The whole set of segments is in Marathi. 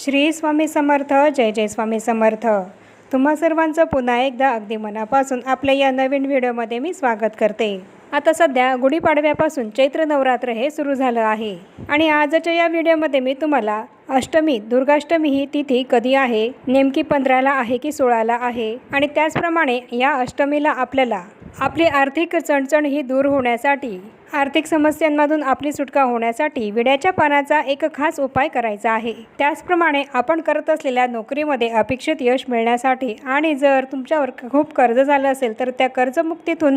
श्री स्वामी समर्थ जय जय स्वामी समर्थ. तुम्हा सर्वांचं पुन्हा एकदा अगदी मनापासून आपल्या या नवीन व्हिडिओमध्ये मी स्वागत करते. आता सध्या गुढीपाडव्यापासून चैत्र नवरात्र हे सुरू झालं आहे. आणि आजच्या या व्हिडिओमध्ये मी तुम्हाला अष्टमी दुर्गाष्टमी ही तिथी कधी आहे नेमकी पंधराला आहे की सोळाला आहे आणि त्याचप्रमाणे या अष्टमीला आपल्याला आपली आर्थिक चणचण ही दूर होण्यासाठी आर्थिक समस्यांमधून आपली सुटका होण्यासाठी विड्याच्या पानाचा एक खास उपाय करायचा आहे. त्याचप्रमाणे आपण करत असलेल्या नोकरीमध्ये अपेक्षित यश मिळण्यासाठी आणि जर तुमच्यावर खूप कर्ज झालं असेल तर त्या कर्जमुक्तीतून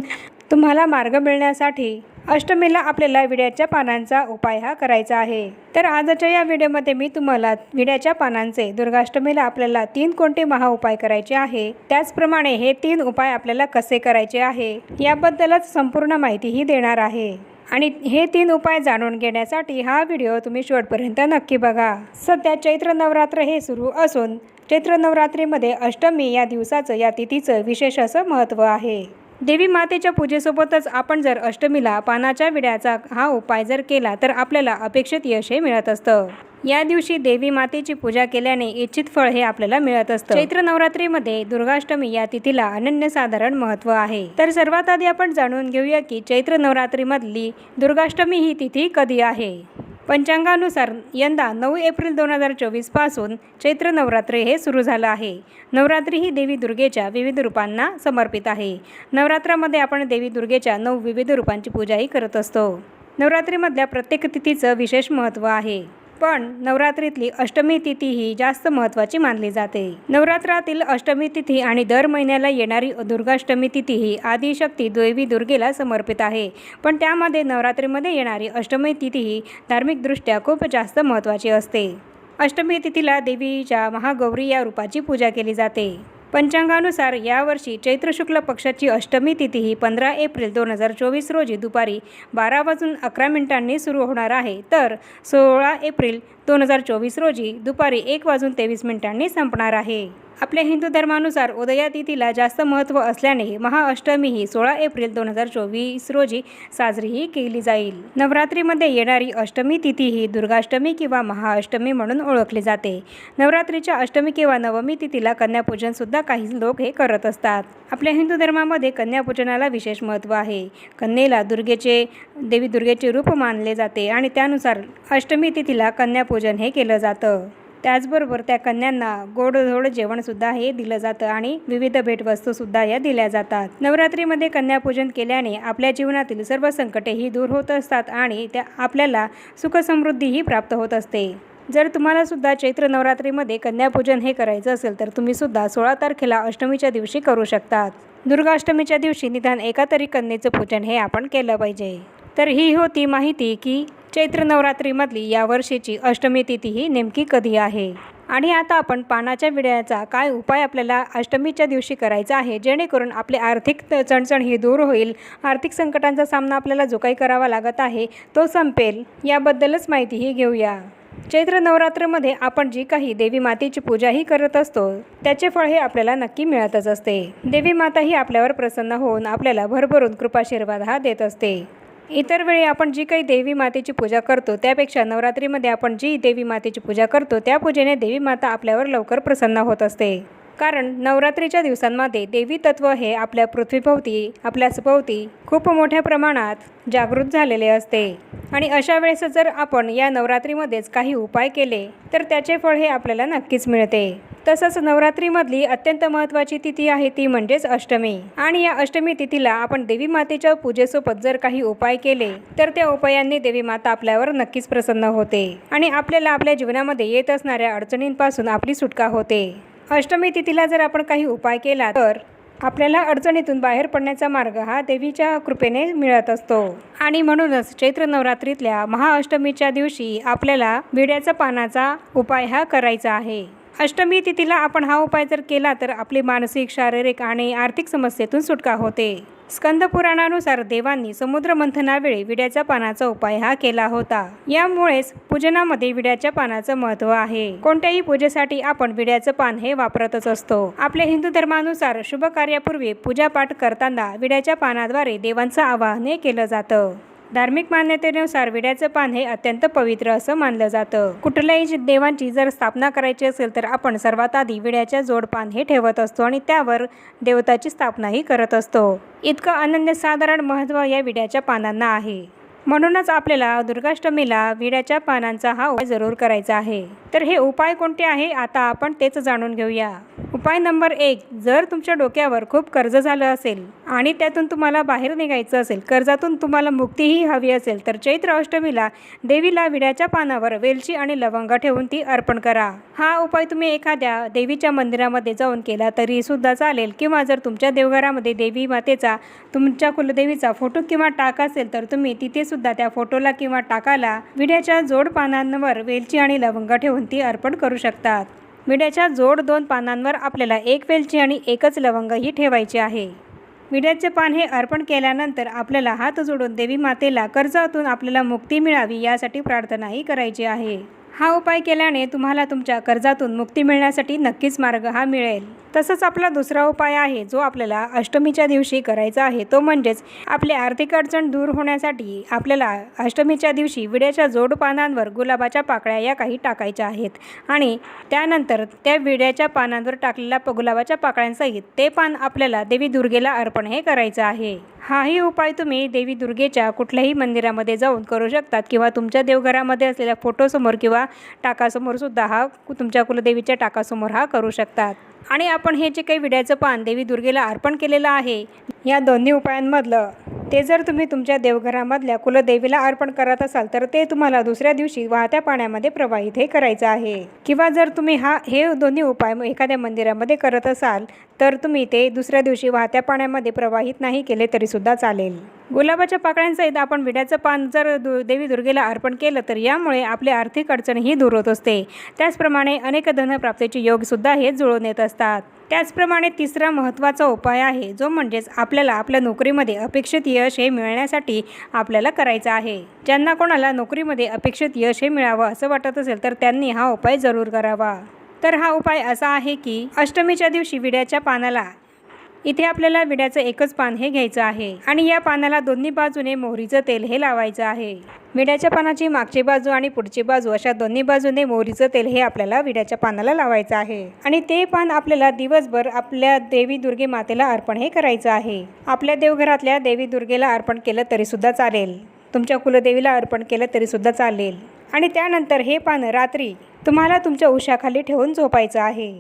तुम्हाला मार्ग मिळण्यासाठी अष्टमीला आपल्याला विड्याच्या पानांचा उपाय हा करायचा आहे. तर आजच्या या व्हिडिओमध्ये मी तुम्हाला विड्याच्या पानांचे दुर्गाष्टमीला आपल्याला तीन कोणते महाउपाय करायचे आहे त्याचप्रमाणे हे तीन उपाय आपल्याला कसे करायचे आहे याबद्दलच संपूर्ण माहितीही देणार आहे. आणि हे तीन उपाय जाणून घेण्यासाठी हा व्हिडिओ तुम्ही शेवटपर्यंत नक्की बघा. सध्या चैत्र नवरात्र हे सुरू असून चैत्र नवरात्रीमध्ये अष्टमी या दिवसाचं या तिथीचं विशेष असं महत्त्व आहे. देवी मातेच्या पूजेसोबतच आपण जर अष्टमीला पानाच्या विड्याचा हा उपाय जर केला तर आपल्याला अपेक्षित यश हे मिळत असतं. या दिवशी देवी मातेची पूजा केल्याने इच्छित फळ हे आपल्याला मिळत असतं. चैत्र नवरात्रीमध्ये दुर्गाष्टमी या तिथीला अनन्यसाधारण महत्त्व आहे. तर सर्वात आधी आपण जाणून घेऊया की चैत्र नवरात्रीमधली दुर्गाष्टमी ही तिथी कधी आहे? पंचांगानुसार यंदा नऊ एप्रिल दोन हजार चोवीसपासून चैत्र नवरात्र हे सुरू झालं आहे. नवरात्री ही देवी दुर्गेच्या विविध रूपांना समर्पित आहे. नवरात्रामध्ये आपण देवी दुर्गेच्या नऊ विविध रूपांची पूजाही करत असतो. नवरात्रीमधल्या प्रत्येक तिथीचं विशेष महत्त्व आहे. पण नवरात्रीतली अष्टमी तिथी ही जास्त महत्त्वाची मानली जाते. नवरात्रातील अष्टमी तिथी आणि दर महिन्याला येणारी दुर्गाष्टमी तिथी ही आदिशक्ती देवी दुर्गेला समर्पित आहे. पण त्यामध्ये नवरात्रीमध्ये येणारी अष्टमी तिथी ही धार्मिकदृष्ट्या खूप जास्त महत्त्वाची असते. अष्टमी तिथीला देवीच्या महागौरी या रूपाची पूजा केली जाते. पंचांगानुसार यावर्षी चैत्र शुक्ल पक्षाची अष्टमी तिथी ही पंधरा एप्रिल दोन हजार चोवीस रोजी दुपारी बारा वाजून अकरा मिनिटांनी सुरू होणार आहे. तर सोळा एप्रिल दोन हजार चोवीस रोजी दुपारी एक वाजून तेवीस मिनिटांनी संपणार आहे. आपल्या हिंदू धर्मानुसार उदया तिथीला जास्त महत्त्व असल्याने महाअष्टमी ही सोळा एप्रिल दोन हजार चोवीस रोजी साजरीही केली जाईल. नवरात्रीमध्ये येणारी अष्टमी तिथी ही दुर्गाष्टमी किंवा महाअष्टमी म्हणून ओळखली जाते. नवरात्रीच्या अष्टमी किंवा नवमी तिथीला कन्यापूजनसुद्धा काही लोक हे करत असतात. आपल्या हिंदू धर्मामध्ये कन्यापूजनाला विशेष महत्त्व आहे. कन्येला दुर्गेचे देवी दुर्गेचे रूप मानले जाते आणि त्यानुसार अष्टमी तिथीला कन्यापूजन हे केलं जातं. त्याचबरोबर त्या कन्यांना गोडधोड जेवणसुद्धा हे दिलं जातं आणि विविध भेटवस्तूसुद्धा या दिल्या जातात. नवरात्रीमध्ये कन्यापूजन केल्याने आपल्या जीवनातील सर्व संकटेही दूर होत असतात आणि त्या आपल्याला सुखसमृद्धीही प्राप्त होत असते. जर तुम्हाला सुद्धा चैत्र नवरात्रीमध्ये कन्यापूजन हे करायचं असेल तर तुम्ही सुद्धा सोळा तारखेला अष्टमीच्या दिवशी करू शकतात. दुर्गाष्टमीच्या दिवशी निदान एका तरी कन्येचं पूजन हे आपण केलं पाहिजे. तर ही होती माहिती की चैत्र नवरात्रीमधली या वर्षीची अष्टमी तिथी ही नेमकी कधी आहे? आणि आता आपण पानाच्या विड्याचा काय उपाय आपल्याला अष्टमीच्या दिवशी करायचा आहे जेणेकरून आपले आर्थिक चणचण ही दूर होईल? आर्थिक संकटांचा सामना आपल्याला जो काही करावा लागत आहे तो संपेल याबद्दलच माहितीही घेऊया. चैत्र नवरात्रमध्ये आपण जी काही देवी मातेची पूजाही करत असतो त्याचे फळ हे आपल्याला नक्की मिळतच असते. देवी माता ही आपल्यावर प्रसन्न होऊन आपल्याला भरभरून कृपाशीर्वाद हा देत असते. इतर वेळी आपण जी काही देवी मातेची पूजा करतो त्यापेक्षा नवरात्रीमध्ये आपण जी देवी मातेची पूजा करतो त्या पूजेने देवी माता आपल्यावर लवकर प्रसन्न होत असते. कारण नवरात्रीच्या दिवसांमध्ये देवी तत्व हे आपल्या पृथ्वीभोवती आपल्या सभोवती खूप मोठ्या प्रमाणात जागृत झालेले असते. आणि अशा वेळेस जर आपण या नवरात्रीमध्येच काही उपाय केले तर त्याचे फळ हे आपल्याला नक्कीच मिळते. तसंच नवरात्रीमधली अत्यंत महत्त्वाची तिथी आहे ती म्हणजेच अष्टमी. आणि या अष्टमी तिथीला आपण देवी मातेच्या पूजेसोबत जर काही उपाय केले तर त्या उपायांनी देवी माता आपल्यावर नक्कीच प्रसन्न होते. आणि आपल्याला आपल्या जीवनामध्ये येत असणाऱ्या अडचणींपासून आपली सुटका होते. अष्टमी तिथीला जर आपण काही उपाय केला तर आपल्याला अडचणीतून बाहेर पडण्याचा मार्ग हा देवीच्या कृपेने मिळत असतो. आणि म्हणूनच चैत्र नवरात्रीतल्या महाअष्टमीच्या दिवशी आपल्याला विड्याचा पानाचा उपाय हा करायचा आहे. अष्टमी तिथीला आपण हा उपाय जर केला तर आपली मानसिक शारीरिक आणि आर्थिक समस्येतून सुटका होते. स्कंद पुराणानुसार देवांनी समुद्र मंथनावेळी विड्याच्या पानाचा उपाय हा केला होता. यामुळेच पूजनामध्ये विड्याच्या पानाचं महत्त्व आहे. कोणत्याही पूजेसाठी आपण विड्याचं पान हे वापरतच असतो. आपल्या हिंदू धर्मानुसार शुभ कार्यापूर्वी पूजापाठ करताना विड्याच्या पानाद्वारे देवांचं आवाहन हे केलं जातं. धार्मिक मान्यतेनुसार विड्याचं पान हे अत्यंत पवित्र असं मानलं जातं. कुठल्याही देवांची जर स्थापना करायची असेल तर आपण सर्वात आधी विड्याच्या जोडपान हे ठेवत असतो आणि त्यावर देवताची स्थापनाही करत असतो. इतकं अनन्यसाधारण महत्त्व या विड्याच्या पानांना आहे. म्हणूनच आपल्याला दुर्गाष्टमीला विड्याच्या पानांचा हा उपाय जरूर करायचा आहे. तर हे उपाय कोणते आहे? आता आपण तेच जाणून घेऊया. उपाय नंबर एक जर तुमच्या डोक्यावर खूप कर्ज झालं असेल आणि त्यातून तुम्हाला बाहेर निघायचं असेल कर्जातून तुम्हाला मुक्तीही हवी असेल तर चैत्र अष्टमीला देवीला विड्याच्या पानावर वेलची आणि लवंग ठेवून ती अर्पण करा. हा उपाय तुम्ही एखाद्या देवीच्या मंदिरामध्ये जाऊन केला तरी सुद्धा चालेल किंवा जर तुमच्या देवघरामध्ये देवी मातेचा तुमच्या कुलदेवीचा फोटो किंवा टाक असेल तर तुम्ही तिथे सुद्धा त्या फोटोला किंवा टाकाला विड्याच्या जोड पानांवर वेलची आणि लवंग ठेवून ती अर्पण करू शकतात. विड्याच्या जोड दोन पानांवर आपल्याला एक वेलची आणि एकच लवंग ही ठेवायची आहे. विड्याचे पान हे अर्पण केल्यानंतर आपल्याला हात जोडून देवी मातेला कर्जातून आपल्याला मुक्ती मिळावी यासाठी प्रार्थनाही करायची आहे. हा उपाय केल्याने तुम्हाला तुमच्या कर्जातून मुक्ती मिळण्यासाठी नक्कीच मार्ग हा मिळेल. तसंच आपला दुसरा उपाय आहे जो आपल्याला अष्टमीच्या दिवशी करायचा आहे तो म्हणजेच आपली आर्थिक अडचण दूर होण्यासाठी आपल्याला अष्टमीच्या दिवशी विड्याच्या जोड पानांवर गुलाबाच्या पाकळ्या या काही टाकायच्या आहेत आणि त्यानंतर त्या विड्याच्या पानांवर टाकलेल्या प- गुलाबाच्या पाकळ्यांसहित ते पान आपल्याला देवी दुर्गेला अर्पण हे करायचं आहे. हाही उपाय तुम्ही देवी दुर्गेच्या कुठल्याही मंदिरामध्ये जाऊन करू शकतात किंवा तुमच्या देवघरामध्ये असलेल्या फोटोसमोर किंवा टाकासमोरसुद्धा हा कु- तुमच्या कुलदेवीच्या टाकासमोर हा करू शकतात. आणि आपण हे जे काही विड्याचं पान देवी दुर्गेला अर्पण केलेलं आहे या दोन्ही उपायांमधलं ते जर तुम्ही तुमच्या देवघरामधल्या कुलदेवीला अर्पण करत असाल तर ते तुम्हाला दुसऱ्या दिवशी वाहत्या पाण्यामध्ये प्रवाहित हे करायचं आहे. किंवा जर तुम्ही हा हे दोन्ही उपाय एखाद्या मंदिरामध्ये करत असाल तर तुम्ही ते दुसऱ्या दिवशी वाहत्या पाण्यामध्ये प्रवाहित नाही केले तरीसुद्धा चालेल. गुलाबाच्या पाकळ्यांसहित आपण विड्याचं पान जर दु देवी दुर्गेला अर्पण केलं तर यामुळे आपली आर्थिक अडचणही दूर होत असते. त्याचप्रमाणे अनेक धनप्राप्तीचे योगसुद्धा हे जुळून येत असतात. त्याचप्रमाणे तिसरा महत्त्वाचा उपाय आहे जो म्हणजेच आपल्याला आपल्या नोकरीमध्ये अपेक्षित यश हे मिळण्यासाठी आपल्याला करायचं आहे. ज्यांना कोणाला नोकरीमध्ये अपेक्षित यश हे मिळावं असं वाटत असेल तर त्यांनी हा उपाय जरूर करावा. तर हा उपाय असा आहे की अष्टमीच्या दिवशी विड्याच्या पानाला इथे आपल्याला विड्याचं एकच पान हे घ्यायचं आहे. आणि या पानाला दोन्ही बाजूने मोहरीचं तेल हे लावायचं आहे. विड्याच्या पानाची मागची बाजू आणि पुढची बाजू अशा दोन्ही बाजूने मोहरीचं तेल हे आपल्याला विड्याच्या पानाला लावायचं आहे. आणि ते पान आपल्याला दिवसभर आपल्या देवी दुर्गे मातेला अर्पण हे करायचं आहे. आपल्या देवघरातल्या देवी दुर्गेला अर्पण केलं तरी सुद्धा चालेल. तुमच्या कुलदेवीला अर्पण केलं तरी सुद्धा चालेल. आणि त्यानंतर हे पान रात्री तुम्हाला तुमच्या उशाखाली ठेवून झोपायचं आहे.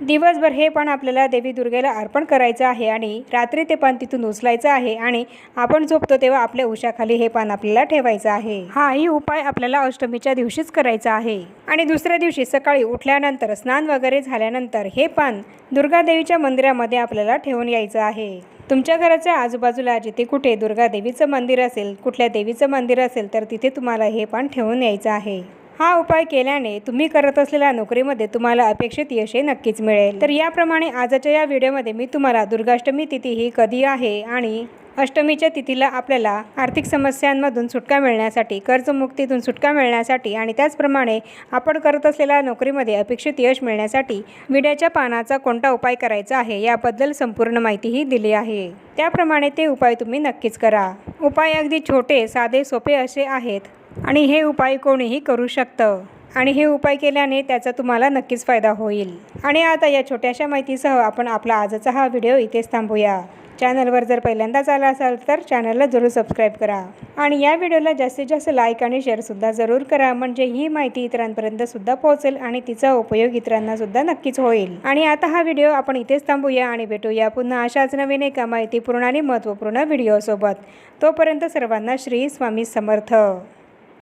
दिवसभर हे पान आपल्याला देवी दुर्गेला अर्पण करायचं आहे आणि रात्री ते पान तिथून उचलायचं आहे आणि आपण झोपतो तेव्हा आपल्या उशाखाली हे पान आपल्याला ठेवायचं आहे. हाही उपाय आपल्याला अष्टमीच्या दिवशीच करायचा आहे. आणि दुसऱ्या दिवशी सकाळी उठल्यानंतर स्नान वगैरे झाल्यानंतर हे पान दुर्गादेवीच्या मंदिरामध्ये आपल्याला ठेवून यायचं आहे. तुमच्या घराच्या आजूबाजूला जिथे कुठे दुर्गा देवीचं मंदिर असेल कुठल्या देवीचं मंदिर असेल तर तिथे तुम्हाला हे पान ठेवून यायचं आहे. हा उपाय केल्याने तुम्ही करत असलेल्या नोकरीमध्ये तुम्हाला अपेक्षित यश हे नक्कीच मिळेल. तर याप्रमाणे आजच्या या व्हिडिओमध्ये मी तुम्हाला दुर्गाष्टमी तिथी ही कधी आहे आणि अष्टमीच्या तिथीला आपल्याला आर्थिक समस्यांमधून सुटका मिळण्यासाठी कर्जमुक्तीतून सुटका मिळण्यासाठी आणि त्याचप्रमाणे आपण करत असलेल्या नोकरीमध्ये अपेक्षित यश मिळण्यासाठी विड्याच्या पानाचा कोणता उपाय करायचा आहे याबद्दल संपूर्ण माहितीही दिली आहे. त्याप्रमाणे ते उपाय तुम्ही नक्कीच करा. उपाय अगदी छोटे साधे सोपे असे आहेत. आणि हे उपाय कोणीही करू शकतं. आणि हे उपाय केल्याने त्याचा तुम्हाला नक्कीच फायदा होईल. आणि आता या छोट्याशा माहितीसह आपण आपला आजचा हा व्हिडिओ इथेच थांबूया. चॅनलवर जर पहिल्यांदाच आला असाल तर चॅनलला जरूर सबस्क्राईब करा. आणि या व्हिडिओला जास्तीत जास्त लाईक आणि शेअरसुद्धा जरूर करा. म्हणजे ही माहिती इतरांपर्यंत सुद्धा पोहोचेल आणि तिचा उपयोग इतरांना सुद्धा नक्कीच होईल. आणि आता हा व्हिडिओ आपण इथेच थांबूया आणि भेटूया पुन्हा अशाच नवीन एका माहितीपूर्ण आणि महत्त्वपूर्ण व्हिडिओसोबत. तोपर्यंत सर्वांना श्री स्वामी समर्थ.